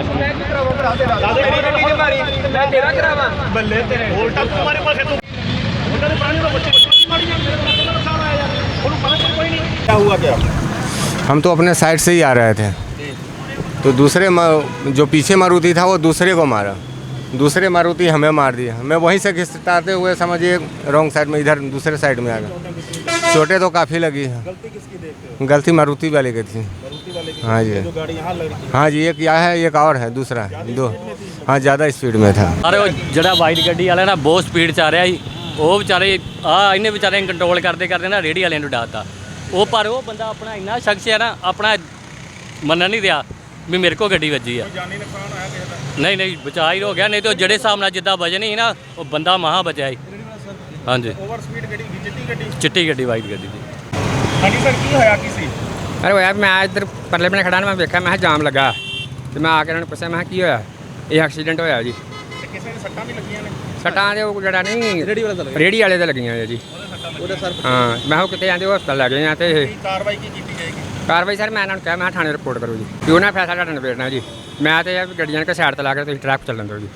ਮੇਰੀ ਗੱਡੀ ਨੇ ਮਾਰੀ ਮੈਂ ਤੇਰਾ ਕਰਾਵਾਂ ਬੱਲੇ ਤੇਰੇ ਉਲਟਾ ਤੁਹਾਡੇ ਪਾਸੇ ਤੂੰ ਉਹਨਾਂ ਦੇ ਪ੍ਰਾਣੀ ਦਾ ਬੱਚੇ ਬੱਚੇ ਮਾਰੀ ਜਾਂਦੇ ਨੇ ਕਿੰਨਾ ਨੁਕਸਾਨ ਆਇਆ ਯਾਰ ਉਹਨੂੰ ਪਤਾ ਕੋਈ ਨਹੀਂ ਕੀ ਹੁਆ ਕਿਆ हम तो अपने साइड से ही आ रहे थे तो दूसरे मा- जो पीछे मारुति था वो दूसरे को मारा दूसरे मारुति हमें मार दिया हमें वहीं से खिसटाते हुए समझिए रॉन्ग साइड में इधर दूसरे साइड में आ गया चोटें तो काफ़ी लगी है गलती किसकी देखते हो गलती मारुति वाले की थी मारुति वाले की हाँ जी जो गाड़ी यहाँ लग रही हाँ जी एक यह है एक और है दूसरा दो हाँ ज़्यादा स्पीड में था ਅਰੇ ਉਹ ਜਿਹੜਾ ਵਾਈਟ ਗੱਡੀ ਵਾਲਾ ਨਾ ਬਹੁਤ ਸਪੀਡ 'ਚ ਆ ਰਿਹਾ ਸੀ ਉਹ ਵਿਚਾਰੇ ਆ ਇਹਨੇ ਵਿਚਾਰੇ ਨੂੰ ਕੰਟਰੋਲ ਕਰਦੇ ਕਰਦੇ ਨਾ ਰੇੜੀ ਵਾਲਿਆਂ ਨੂੰ ਡਾਤਾ ਉਹ ਪਰ ਉਹ ਬੰਦਾ ਆਪਣਾ ਇੰਨਾ ਸ਼ਖਸ ਹੈ ਨਾ ਆਪਣਾ ਮੰਨਣ ਨਹੀਂ ਰਿਹਾ ਵੀ ਮੇਰੇ ਕੋ ਗੱਡੀ ਵੱਜੀ ਆ ਜਾਨੀ ਨੁਕਸਾਨ ਆਇਆ ਕਿਸੇ ਦਾ ਨਹੀਂ ਨਹੀਂ ਬਚਾ ਹੀ ਹੋ ਗਿਆ ਨਹੀਂ ਤੇ ਉਹ ਜਿਹੜੇ ਹਿਸਾਬ ਨਾਲ ਜਿੱਦਾਂ ਵਜਨ ਸੀ ਨਾ ਉਹ ਬੰਦਾ ਮਹਾ ਬਚਿਆ ਸੀ ਹਾਂਜੀ ਓਵਰ ਸਪੀਡ ਗੱਡੀ ਸੀ ਜਿੱਤੀ ਗੱਡੀ ਚਿੱਟੀ ਗੱਡੀ ਵਾਈਟ ਗੱਡੀ ਦੀ ਹਾਂਜੀ ਸਰ ਕੀ ਹੋਇਆ ਕੀ ਸੀ ਅਰੇ ਹੋਇਆ ਮੈਂ ਇੱਧਰ ਪਰਲੇ ਬਨੇ ਖੜਾ ਨਾ ਮੈਂ ਵੇਖਿਆ ਮੈਂ ਕਿਹਾ ਜਾਮ ਲੱਗਾ। ਤੇ ਮੈਂ ਆ ਕੇ ਇਹਨਾਂ ਨੂੰ ਪੁੱਛਿਆ ਮੈਂ ਕਿਹਾ ਕੀ ਹੋਇਆ? ਇਹ ਐਕਸੀਡੈਂਟ ਹੋਇਆ ਜੀ। ਕਿਸੇ ਦੇ ਸੱਟਾਂ ਵੀ ਲੱਗੀਆਂ ਨੇ? ਸੱਟਾਂ ਦੇ ਉਹ ਜਿਹੜਾ ਨਹੀਂ ਰੇੜੀ ਵਾਲੇ ਤੇ ਰੇੜੀ ਵਾਲੇ ਲੱਗੀਆਂ ਨੇ ਜੀ। ਉਹਦੇ ਸਰ ਹਾਂ ਮੈਂ ਉਹ ਕਿਤੇ ਜਾਂਦੇ ਹਸਪਤਾਲ ਲੈ ਗਏ ਆ ਤੇ ਇਹ ਕਾਰਵਾਈ ਕੀ ਕੀਤੀ ਜਾਏਗੀ? ਕਾਰਵਾਈ ਸਰ ਮੈਂ ਇਹਨਾਂ ਨੂੰ ਕਿਹਾ ਮੈਂ ਕਿਹਾ ਥਾਣੇ ਰਿਪੋਰਟ ਕਰੋ ਜੀ। ਕਿ ਉਹਨਾਂ ਫੈਸਲਾ ਤੁਹਾਡਾ ਨਿਬੇੜਨਾ ਜੀ। ਮੈਂ ਤੇ ਗੱਡੀਆਂ ਕੇ ਸਾਈਡ ਤੇ ਲਾ ਕੇ ਤੁਸੀਂ ਟਰੱਕ ਚੱਲਣ ਦਿਓ ਜੀ।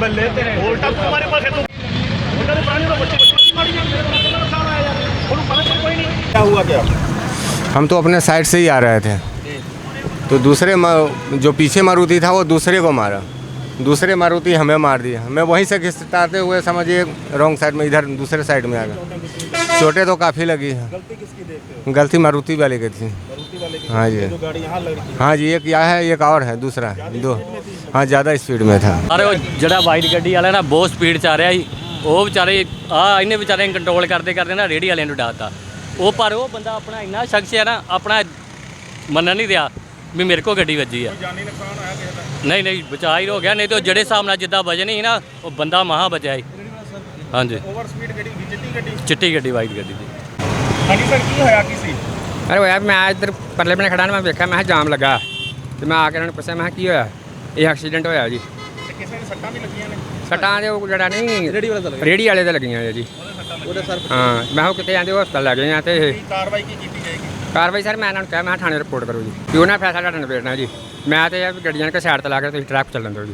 ਬੱਲੇ ਤੇਰੇ ਉਲਟਾ ਤੁਹਾਡੇ ਪਾਸੇ ਤੂੰ ਉਹਨਾਂ ਦੇ ਪ੍ਰਾਣੀ ਦਾ ਬੱਚੇ ਬੱਚੇ ਮਾਰੀ ਜਾਂਦੇ ਨੇ ਕਿੰਨਾ ਨੁਕਸਾਨ ਆਇਆ ਯਾਰ ਉਹਨੂੰ ਪਤਾ ਕੋਈ ਨਹੀਂ ਕੀ ਹੁਆ ਕਿਆ हम तो अपने साइड से ही आ रहे थे तो दूसरे मा- जो पीछे मारुति था वो दूसरे को मारा दूसरे मारुति हमें मार दिया हमें वहीं से खिसटाते हुए समझिए रॉन्ग साइड में इधर दूसरे साइड में आ गया चोटें तो काफ़ी लगी है गलती किसकी देखते हो गलती मारुति वाले की थी मारुति वाले की हाँ जी जो गाड़ी यहाँ लग रही हाँ जी एक यह है एक और है दूसरा दो हाँ ज़्यादा स्पीड में था ਅਰੇ ਉਹ ਜਿਹੜਾ ਵਾਈਟ ਗੱਡੀ ਵਾਲਾ ਨਾ ਬਹੁਤ ਸਪੀਡ 'ਚ ਆ ਰਿਹਾ ਸੀ ਉਹ ਵਿਚਾਰੇ ਆ ਇਹਨੇ ਵਿਚਾਰੇ ਨੂੰ ਕੰਟਰੋਲ ਕਰਦੇ ਕਰਦੇ ਨਾ ਰੇੜੀ ਵਾਲਿਆਂ ਨੂੰ ਡਾਤਾ ਉਹ ਪਰ ਉਹ ਬੰਦਾ ਆਪਣਾ ਇੰਨਾ ਸ਼ਖਸ ਹੈ ਨਾ ਆਪਣਾ ਮੰਨਣ ਨਹੀਂ ਰਿਹਾ ਵੀ ਮੇਰੇ ਕੋ ਗੱਡੀ ਵੱਜੀ ਆ ਜਾਨੀ ਨੁਕਸਾਨ ਆਇਆ ਕਿਸੇ ਦਾ ਨਹੀਂ ਨਹੀਂ ਬਚਾ ਹੀ ਹੋ ਗਿਆ ਨਹੀਂ ਤੇ ਉਹ ਜਿਹੜੇ ਹਿਸਾਬ ਨਾਲ ਜਿੱਦਾਂ ਵਜਨ ਸੀ ਨਾ ਉਹ ਬੰਦਾ ਮਹਾ ਬਚਿਆ ਸੀ ਹਾਂਜੀ ਓਵਰ ਸਪੀਡ ਗੱਡੀ ਸੀ ਜਿੱਤੀ ਗੱਡੀ ਚਿੱਟੀ ਗੱਡੀ ਵਾਈਟ ਗੱਡੀ ਦੀ ਹਾਂਜੀ ਸਰ ਕੀ ਹੋਇਆ ਕੀ ਸੀ ਅਰੇ ਹੋਇਆ ਮੈਂ ਇੱਧਰ ਪਰਲੇ ਬਨੇ ਖੜਾ ਨਾ ਮੈਂ ਵੇਖਿਆ ਮੈਂ ਕਿਹਾ ਜਾਮ ਲੱਗਾ। ਤੇ ਮੈਂ ਆ ਕੇ ਇਹਨਾਂ ਨੂੰ ਪੁੱਛਿਆ ਮੈਂ ਕਿਹਾ ਕੀ ਹੋਇਆ? ਇਹ ਐਕਸੀਡੈਂਟ ਹੋਇਆ ਜੀ। ਕਿਸੇ ਸੱਟਾਂ ਵੀ ਲੱਗੀਆਂ ਨੇ? ਸੱਟਾਂ ਦੇ ਉਹ ਜਿਹੜਾ ਨਹੀਂ ਰੇੜੀ ਵਾਲੇ ਤੇ ਰੇੜੀ ਵਾਲੇ ਤੇ ਲੱਗੀਆਂ ਨੇ ਜੀ। ਉਹਦੇ ਸਰ ਹਾਂ ਮੈਂ ਉਹ ਕਿਤੇ ਜਾਂਦੇ ਹਸਪਤਾਲ ਲੈ ਗਏ ਆ ਤੇ ਇਹ ਕਾਰਵਾਈ ਕੀ ਕੀਤੀ ਜਾਏਗੀ? ਕਾਰਵਾਈ ਸਰ ਮੈਂ ਇਹਨਾਂ ਨੂੰ ਕਿਹਾ ਮੈਂ ਕਿਹਾ ਥਾਣੇ ਰਿਪੋਰਟ ਕਰੋ ਜੀ। ਕਿ ਉਹਨਾਂ ਫੈਸਲਾ ਤੁਹਾਡਾ ਨਿਬੇੜਨਾ ਜੀ। ਮੈਂ ਤੇ ਗੱਡੀਆਂ ਕੇ ਸਾਈਡ ਤੇ ਲਾ ਕੇ ਤੁਸੀਂ ਟਰੱਕ ਚੱਲਣ ਦਿਓ ਜੀ।